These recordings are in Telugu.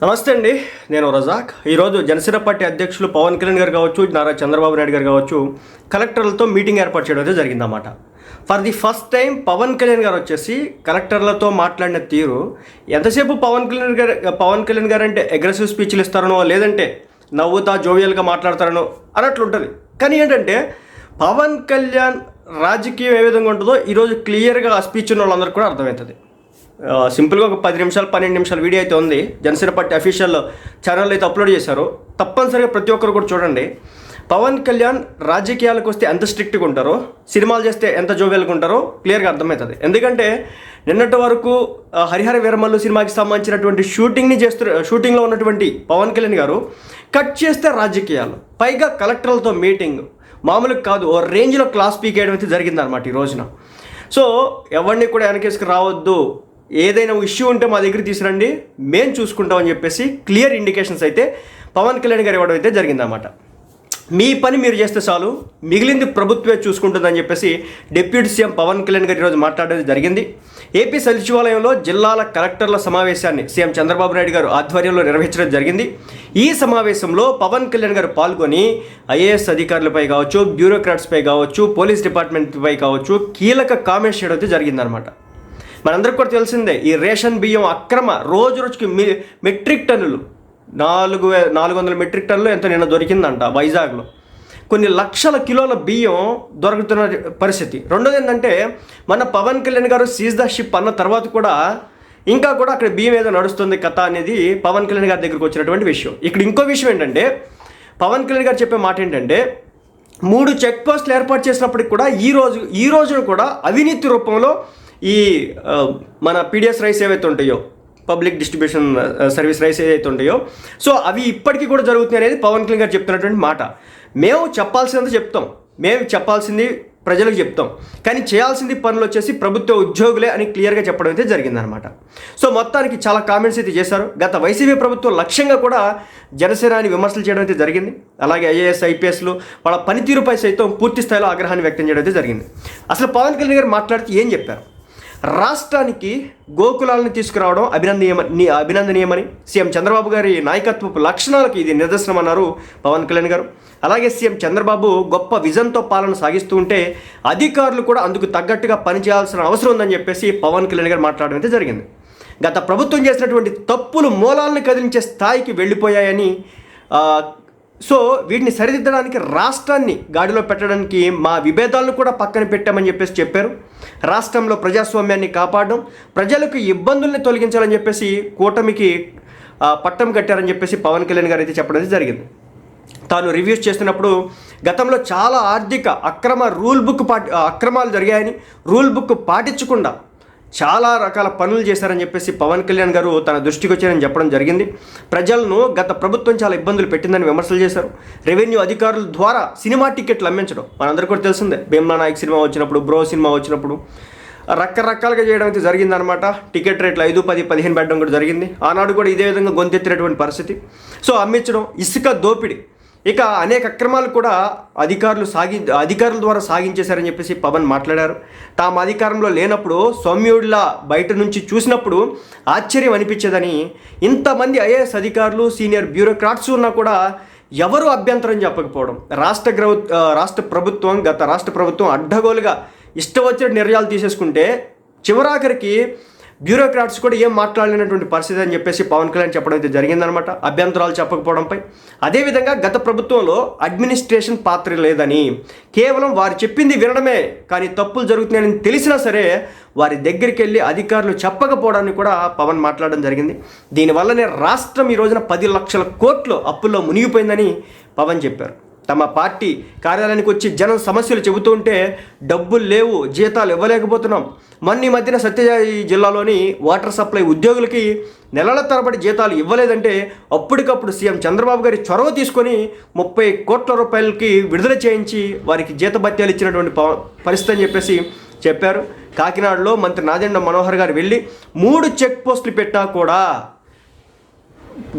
నమస్తే అండి నేను రజాక్. ఈరోజు జనసేన పార్టీ అధ్యక్షులు పవన్ కళ్యాణ్ గారు కావచ్చు నారా చంద్రబాబు నాయుడు గారు కావచ్చు కలెక్టర్లతో మీటింగ్ ఏర్పాటు చేయడం అయితే జరిగిందన్నమాట. For the first time Pawan Kalyan garu వచ్చేసి కలెక్టర్లతో మాట్లాడిన తీరు ఎంతసేపు పవన్ కళ్యాణ్ గారు పవన్ కళ్యాణ్ గారు అంటే అగ్రెసివ్ స్పీచ్లు ఇస్తారనో లేదంటే నవ్వుతా జోవియల్గా మాట్లాడతారనో అన్నట్లు ఉంటుంది కానీ ఏంటంటే పవన్ కళ్యాణ్ రాజకీయం ఏ విధంగా ఉంటుందో ఈరోజు క్లియర్గా ఆ స్పీచ్ ఉన్న వాళ్ళందరికీ కూడా అర్థమవుతుంది. సింపుల్గా ఒక పది నిమిషాలు పన్నెండు నిమిషాల వీడియో అయితే ఉంది. జనసేన పార్టీ అఫీషియల్ ఛానల్ అయితే అప్లోడ్ చేశారు. తప్పనిసరిగా ప్రతి ఒక్కరు కూడా చూడండి. పవన్ కళ్యాణ్ రాజకీయాలకు వస్తే ఎంత స్ట్రిక్ట్గా ఉంటారో సినిమాలు చేస్తే ఎంత జోవియల్గా ఉంటారో క్లియర్గా అర్థమవుతుంది. ఎందుకంటే నిన్నటి వరకు హరిహర వీరమల్లు సినిమాకి సంబంధించినటువంటి షూటింగ్ని చేస్తు షూటింగ్లో ఉన్నటువంటి పవన్ కళ్యాణ్ గారు కట్ చేస్తే రాజకీయాలు. పైగా కలెక్టర్లతో మీటింగ్ మామూలుగా కాదు ఓ రేంజ్లో క్లాస్ పీక్ వేయడం అయితే జరిగిందనమాట ఈ రోజున. సో ఎవరిని కూడా వెనకేసుకు రావద్దు. ఏదైనా ఇష్యూ ఉంటే మా దగ్గర తీసురండి మేము చూసుకుంటామని చెప్పేసి క్లియర్ ఇండికేషన్స్ అయితే పవన్ కళ్యాణ్ గారు ఇవ్వడం అయితే జరిగిందన్నమాట. మీ పని మీరు చేస్తే చాలు. మిగిలింది ప్రభుత్వమే చూసుకుంటుందని చెప్పేసి డిప్యూటీ సీఎం పవన్ కళ్యాణ్ గారు ఈరోజు మాట్లాడడం జరిగింది. ఏపీ సచివాలయంలో జిల్లాల కలెక్టర్ల సమావేశాన్ని సీఎం చంద్రబాబు నాయుడు గారు ఆధ్వర్యంలో నిర్వహించడం జరిగింది. ఈ సమావేశంలో పవన్ కళ్యాణ్ గారు పాల్గొని ఐఏఎస్ అధికారులపై కావచ్చు బ్యూరోక్రాట్స్పై కావచ్చు పోలీస్ డిపార్ట్మెంట్పై కావచ్చు కీలక కామెంట్స్ చేయడం అయితే జరిగిందనమాట మనందరికి కూడా తెలిసిందే ఈ రేషన్ బియ్యం అక్రమ రోజు రోజుకి మెట్రిక్ టన్నులు నాలుగు వే నాలుగు వందల మెట్రిక్ టన్నులు ఎంత నిన్న దొరికిందంట వైజాగ్లో. కొన్ని లక్షల కిలోల బియ్యం దొరుకుతున్న పరిస్థితి. రెండోది ఏంటంటే మన పవన్ కళ్యాణ్ గారు సీజ్ ద షిప్ అన్న తర్వాత కూడా ఇంకా కూడా అక్కడ బియ్యం ఏదో నడుస్తుంది కథ అనేది పవన్ కళ్యాణ్ గారి దగ్గరికి వచ్చినటువంటి విషయం. ఇక్కడ ఇంకో విషయం ఏంటంటే పవన్ కళ్యాణ్ గారు చెప్పే మాట ఏంటంటే మూడు చెక్ పోస్టులు ఏర్పాటు చేసినప్పటికి కూడా ఈ రోజు ఈ రోజున కూడా అవినీతి రూపంలో ఈ మన పీడిఎస్ రైస్ ఏవైతే ఉంటాయో పబ్లిక్ డిస్ట్రిబ్యూషన్ సర్వీస్ రైస్ ఏదైతే ఉంటాయో సో అవి ఇప్పటికీ కూడా జరుగుతున్నాయి అనేది పవన్ కళ్యాణ్ గారు చెప్తున్నటువంటి మాట. మేము చెప్పాల్సింది చెప్తాం. మేము చెప్పాల్సింది ప్రజలకు చెప్తాం. కానీ చేయాల్సింది పనులు వచ్చేసి ప్రభుత్వ ఉద్యోగులే అని క్లియర్గా చెప్పడం అయితే జరిగిందనమాట సో మొత్తానికి చాలా కామెంట్స్ అయితే చేశారు. గత వైసీపీ ప్రభుత్వం లక్ష్యంగా కూడా జనసేనాని విమర్శలు చేయడం అయితే జరిగింది. అలాగే ఐఏఎస్ ఐపీఎస్లు వాళ్ళ పనితీరుపై సైతం పూర్తి స్థాయిలో ఆగ్రహాన్ని వ్యక్తం చేయడం అయితే జరిగింది. అసలు పవన్ కళ్యాణ్ గారు మాట్లాడితే ఏం చెప్పారు? రాష్ట్రానికి గోకులాలను తీసుకురావడం అభినందనీయమని అభినందనీయమని సీఎం చంద్రబాబు గారి నాయకత్వపు లక్షణాలకు ఇది నిదర్శనం అన్నారు పవన్ కళ్యాణ్ గారు. అలాగే సీఎం చంద్రబాబు గొప్ప విజన్తో పాలన సాగిస్తూ ఉంటే అధికారులు కూడా అందుకు తగ్గట్టుగా పనిచేయాల్సిన అవసరం ఉందని చెప్పేసి పవన్ కళ్యాణ్ గారు మాట్లాడడం అయితే జరిగింది. గత ప్రభుత్వం చేసినటువంటి తప్పులు మూలాలను కదిలించే స్థాయికి వెళ్ళిపోయాయని సో వీటిని సరిదిద్దడానికి రాష్ట్రాన్ని గాడిలో పెట్టడానికి మా విభేదాలను కూడా పక్కన పెట్టామని చెప్పేసి చెప్పారు. రాష్ట్రంలో ప్రజాస్వామ్యాన్ని కాపాడడం ప్రజలకు ఇబ్బందుల్ని తొలగించాలని చెప్పేసి కూటమికి పట్టం కట్టారని చెప్పేసి పవన్ కళ్యాణ్ గారు అయితే చెప్పడం జరిగింది. తాను రివ్యూస్ చేస్తున్నప్పుడు గతంలో చాలా ఆర్థిక అక్రమ రూల్ బుక్ పాటి అక్రమాలు జరిగాయని రూల్ బుక్ పాటించకుండా చాలా రకాల పనులు చేశారని చెప్పేసి పవన్ కళ్యాణ్ గారు తన దృష్టికి వచ్చారని చెప్పడం జరిగింది. ప్రజలను గత ప్రభుత్వం చాలా ఇబ్బందులు పెట్టిందని విమర్శలు చేశారు. రెవెన్యూ అధికారుల ద్వారా సినిమా టికెట్లు అమ్మించడం మనందరికీ కూడా తెలిసిందే. భీమ్లా నాయక్ సినిమా వచ్చినప్పుడు బ్రో సినిమా వచ్చినప్పుడు రకరకాలుగా చేయడం అయితే జరిగిందనమాట టికెట్ రేట్లు ఐదు పది పదిహేను పెట్టడం కూడా జరిగింది. ఆనాడు కూడా ఇదే విధంగా గొంతెత్తినటువంటి పరిస్థితి. సో అమ్మించడం ఇసుక దోపిడీ ఇక అనేక అక్రమాలు కూడా అధికారులు సాగి అధికారుల ద్వారా సాగించేశారని చెప్పేసి పవన్ మాట్లాడారు. తాము అధికారంలో లేనప్పుడు సౌమ్యుడిలా బయట నుంచి చూసినప్పుడు ఆశ్చర్యం అనిపించేదని ఇంతమంది ఐఏఎస్ అధికారులు సీనియర్ బ్యూరోక్రాట్స్ ఉన్నా కూడా ఎవరు అభ్యంతరం చెప్పకపోవడం. రాష్ట్ర గ్రౌ రాష్ట్ర ప్రభుత్వం గత రాష్ట్ర ప్రభుత్వం అడ్డగోలుగా ఇష్టం వచ్చిన నిర్ణయాలు తీసేసుకుంటే చివరాఖరికి బ్యూరోక్రాట్స్ కూడా ఏం మాట్లాడలేనటువంటి పరిస్థితి అని చెప్పేసి పవన్ కళ్యాణ్ చెప్పడం అయితే జరిగిందనమాట అభ్యంతరాలు చెప్పకపోవడంపై. అదేవిధంగా గత ప్రభుత్వంలో అడ్మినిస్ట్రేషన్ పాత్ర లేదని కేవలం వారు చెప్పింది వినడమే కానీ తప్పులు జరుగుతున్నాయని తెలిసినా సరే వారి దగ్గరికి వెళ్ళి అధికారులు చెప్పకపోవడాన్ని కూడా పవన్ మాట్లాడడం జరిగింది. దీనివల్లనే రాష్ట్రం ఈ రోజున పది లక్షల కోట్లు అప్పుల్లో మునిగిపోయిందని పవన్ చెప్పారు. తమ పార్టీ కార్యాలయానికి వచ్చి జనం సమస్యలు చెబుతూ ఉంటే డబ్బులు లేవు జీతాలు ఇవ్వలేకపోతున్నాం. మొన్న ఈ మధ్యన సత్యసాయి జిల్లాలోని వాటర్ సప్లై ఉద్యోగులకి నెలల తరబడి జీతాలు ఇవ్వలేదంటే అప్పటికప్పుడు సీఎం చంద్రబాబు గారి చొరవ తీసుకొని ముప్పై కోట్ల రూపాయలకి విడుదల చేయించి వారికి జీతభత్యాలు ఇచ్చినటువంటి ప- పరిస్థితి అని చెప్పేసి చెప్పారు. కాకినాడలో మంత్రి నాదెండ మనోహర్ గారు వెళ్ళి మూడు చెక్ పోస్టులు పెట్టా కూడా.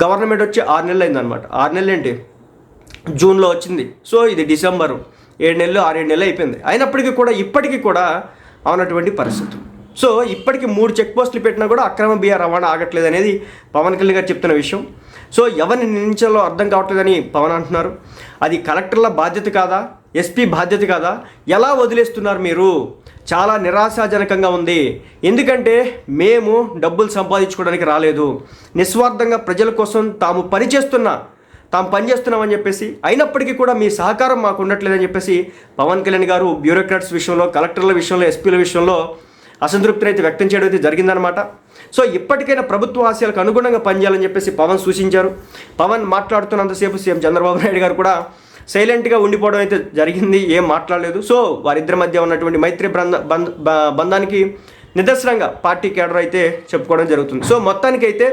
గవర్నమెంట్ వచ్చి ఆరు నెలలు అయిందనమాట ఆరు నెలలు ఏంటి జూన్లో వచ్చింది. సో ఇది డిసెంబరు. ఏడు నెలలు ఆరేడు నెలలు అయిపోయింది. అయినప్పటికీ కూడా ఇప్పటికీ కూడా అవునటువంటి పరిస్థితి. సో ఇప్పటికి మూడు చెక్ పోస్టులు పెట్టినా కూడా అక్రమ బియ్య రవాణా ఆగట్లేదు అనేది పవన్ కళ్యాణ్ గారు చెప్తున్న విషయం. సో ఎవరిని నిందించాలో అర్థం కావట్లేదని పవన్ అంటున్నారు. అది కలెక్టర్ల బాధ్యత కాదా? ఎస్పీ బాధ్యత కాదా? ఎలా వదిలేస్తున్నారు మీరు? చాలా నిరాశాజనకంగా ఉంది. ఎందుకంటే మేము డబ్బులు సంపాదించుకోవడానికి రాలేదు. నిస్వార్థంగా ప్రజల కోసం తాము పనిచేస్తున్న తాము పనిచేస్తున్నామని చెప్పేసి అయినప్పటికీ కూడా మీ సహకారం మాకు ఉండట్లేదని చెప్పేసి పవన్ కళ్యాణ్ గారు బ్యూరోక్రాట్స్ విషయంలో కలెక్టర్ల విషయంలో ఎస్పీల విషయంలో అసంతృప్తిని అయితే వ్యక్తం చేయడం అయితే జరిగిందనమాట సో ఇప్పటికైనా ప్రభుత్వ ఆశయాలకు అనుగుణంగా పనిచేయాలని చెప్పేసి పవన్ సూచించారు. పవన్ మాట్లాడుతున్నంతసేపు సీఎం చంద్రబాబు నాయుడు గారు కూడా సైలెంట్గా ఉండిపోవడం అయితే జరిగింది ఏం మాట్లాడలేదు. సో వారిద్దరి మధ్య ఉన్నటువంటి మైత్రి బంధ బంధ బంధానికి నిదర్శనంగా పార్టీ కేడర్ అయితే చెప్పుకోవడం జరుగుతుంది. సో మొత్తానికైతే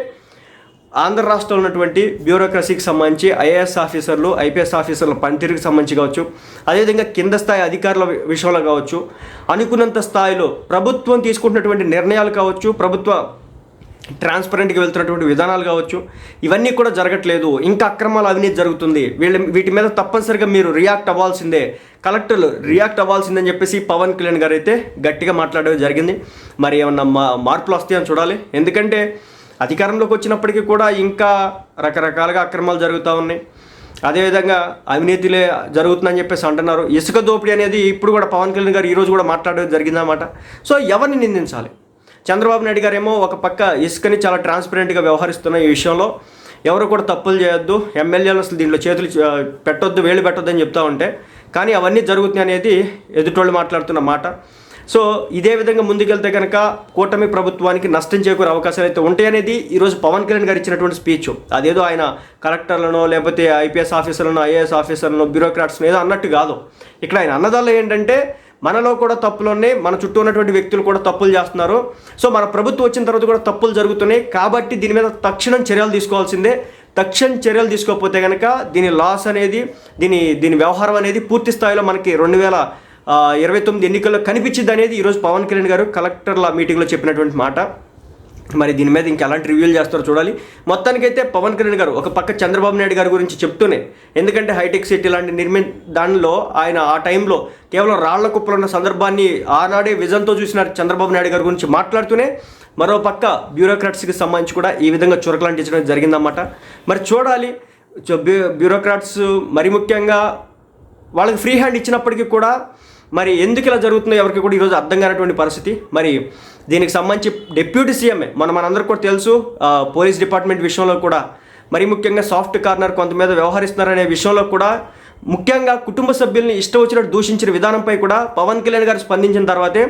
ఆంధ్ర రాష్ట్రంలో ఉన్నటువంటి బ్యూరోక్రసీకి సంబంధించి ఐఏఎస్ ఆఫీసర్లు ఐపీఎస్ ఆఫీసర్ల పనితీరుకి సంబంధించి కావచ్చు అదేవిధంగా కింద స్థాయి అధికారుల విషయంలో కావచ్చు అనుకున్నంత స్థాయిలో ప్రభుత్వం తీసుకుంటున్నటువంటి నిర్ణయాలు కావచ్చు ప్రభుత్వ ట్రాన్స్పరెంట్గా వెళ్తున్నటువంటి విధానాలు కావచ్చు ఇవన్నీ కూడా జరగట్లేదు. ఇంకా అక్రమాలు అవినీతి జరుగుతుంది. వీళ్ళ వీటి మీద తప్పనిసరిగా మీరు రియాక్ట్ అవ్వాల్సిందే. కలెక్టర్లు రియాక్ట్ అవ్వాల్సిందని చెప్పేసి పవన్ కళ్యాణ్ గారు అయితే గట్టిగా మాట్లాడడం జరిగింది. మరి ఏమన్నా మా మార్పులు వస్తాయని చూడాలి. ఎందుకంటే అధికారంలోకి వచ్చినప్పటికీ కూడా ఇంకా రకరకాలుగా అక్రమాలు జరుగుతూ ఉన్నాయి. అదేవిధంగా అవినీతిలే జరుగుతుందని చెప్పేసి అంటున్నారు. ఇసుక దోపిడీ అనేది ఇప్పుడు కూడా పవన్ కళ్యాణ్ గారు ఈరోజు కూడా మాట్లాడడం జరిగిందన్నమాట. సో ఎవరిని నిందించాలి? చంద్రబాబు నాయుడు గారేమో ఒక పక్క ఇసుకని చాలా ట్రాన్స్పరెంట్గా వ్యవహరిస్తున్న ఈ విషయంలో ఎవరు కూడా తప్పులు చేయొద్దు. ఎమ్మెల్యేలు అసలు దీంట్లో చేతులు పెట్టొద్దు వేలు పెట్టొద్దు అని చెప్తా ఉంటే. కానీ అవన్నీ జరుగుతున్నాయి అనేది ఎదుటోళ్ళు మాట్లాడుతున్న మాట. సో ఇదే విధంగా ముందుకెళ్తే కనుక కూటమి ప్రభుత్వానికి నష్టం చేకూరే అవకాశాలు అయితే ఉంటాయనేది ఈరోజు పవన్ కళ్యాణ్ గారు ఇచ్చినటువంటి స్పీచ్. అదేదో ఆయన కలెక్టర్లను లేకపోతే ఐపీఎస్ ఆఫీసర్లను ఐఏఎస్ ఆఫీసర్లను బ్యూరోక్రాట్స్ను ఏదో అన్నట్టు కాదు. ఇక్కడ ఆయన అన్నదాల్లో ఏంటంటే మనలో కూడా తప్పులు ఉన్నాయి మన చుట్టూ ఉన్నటువంటి వ్యక్తులు కూడా తప్పులు చేస్తున్నారు. సో మన ప్రభుత్వం వచ్చిన తర్వాత కూడా తప్పులు జరుగుతున్నాయి. కాబట్టి దీని మీద తక్షణం చర్యలు తీసుకోవాల్సిందే. తక్షణ చర్యలు తీసుకోకపోతే కనుక దీని లాస్ అనేది దీని దీని వ్యవహారం అనేది పూర్తి స్థాయిలో మనకి రెండు వేల ఇరవై తొమ్మిది ఎన్నికల్లో కనిపించింది అనేది ఈరోజు పవన్ కళ్యాణ్ గారు కలెక్టర్ల మీటింగ్లో చెప్పినటువంటి మాట. మరి దీని మీద ఇంకా ఎలాంటి రివ్యూలు చేస్తారో చూడాలి. మొత్తానికైతే పవన్ కళ్యాణ్ గారు ఒక పక్క చంద్రబాబు నాయుడు గారి గురించి చెప్తూనే ఎందుకంటే హైటెక్ సిటీ లాంటి నిర్మి దానిలో ఆయన ఆ టైంలో కేవలం రాళ్ళ కుప్పలు ఉన్న సందర్భాన్ని ఆనాడే విజన్తో చూసిన చంద్రబాబు నాయుడు గారి గురించి మాట్లాడుతూనే మరో పక్క బ్యూరోక్రాట్స్కి సంబంధించి కూడా ఈ విధంగా చురకలాంటించడం జరిగిందన్నమాట. మరి చూడాలి బ్యూ బ్యూరోక్రాట్స్ మరి ముఖ్యంగా వాళ్ళకి ఫ్రీ హ్యాండ్ ఇచ్చినప్పటికీ కూడా మరి ఎందుకు ఇలా జరుగుతుందో ఎవరికి కూడా ఈరోజు అర్థం కానటువంటి పరిస్థితి. మరి దీనికి సంబంధించి డిప్యూటీ సీఎంఏ మన మనందరికీ కూడా తెలుసు పోలీస్ డిపార్ట్మెంట్ విషయంలో కూడా మరి ముఖ్యంగా సాఫ్ట్ కార్నర్ కొంత మీద వ్యవహరిస్తున్నారనే విషయంలో కూడా ముఖ్యంగా కుటుంబ సభ్యుల్ని ఇష్టం వచ్చినట్టు దూషించిన విధానంపై కూడా పవన్ కళ్యాణ్ గారు స్పందించిన తర్వాతే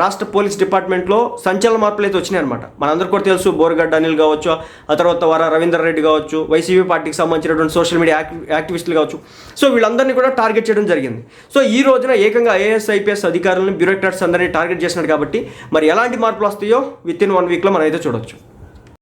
రాష్ట్ర పోలీస్ డిపార్ట్మెంట్లో సంచలన మార్పులు అయితే వచ్చినాయన్నమాట. మనందరికీ కూడా తెలుసు బోర్గడ్డ అనిల్ కావచ్చు ఆ తర్వాత వర రవీందర్ రెడ్డి కావచ్చు వైసీపీ పార్టీకి సంబంధించినటువంటి సోషల్ మీడియా యాక్టి యాక్టివిస్టులు కావచ్చు. సో వీళ్ళందరినీ కూడా టార్గెట్ చేయడం జరిగింది. సో ఈ రోజున ఏకంగా ఐఏఎస్ ఐపీఎస్ అధికారులను బ్యూరోక్రాట్స్ అందరినీ టార్గెట్ చేసినాడు కాబట్టి మరి ఎలాంటి మార్పులు వస్తాయో విత్ ఇన్ వన్ వీక్లో మనం అయితే చూడొచ్చు.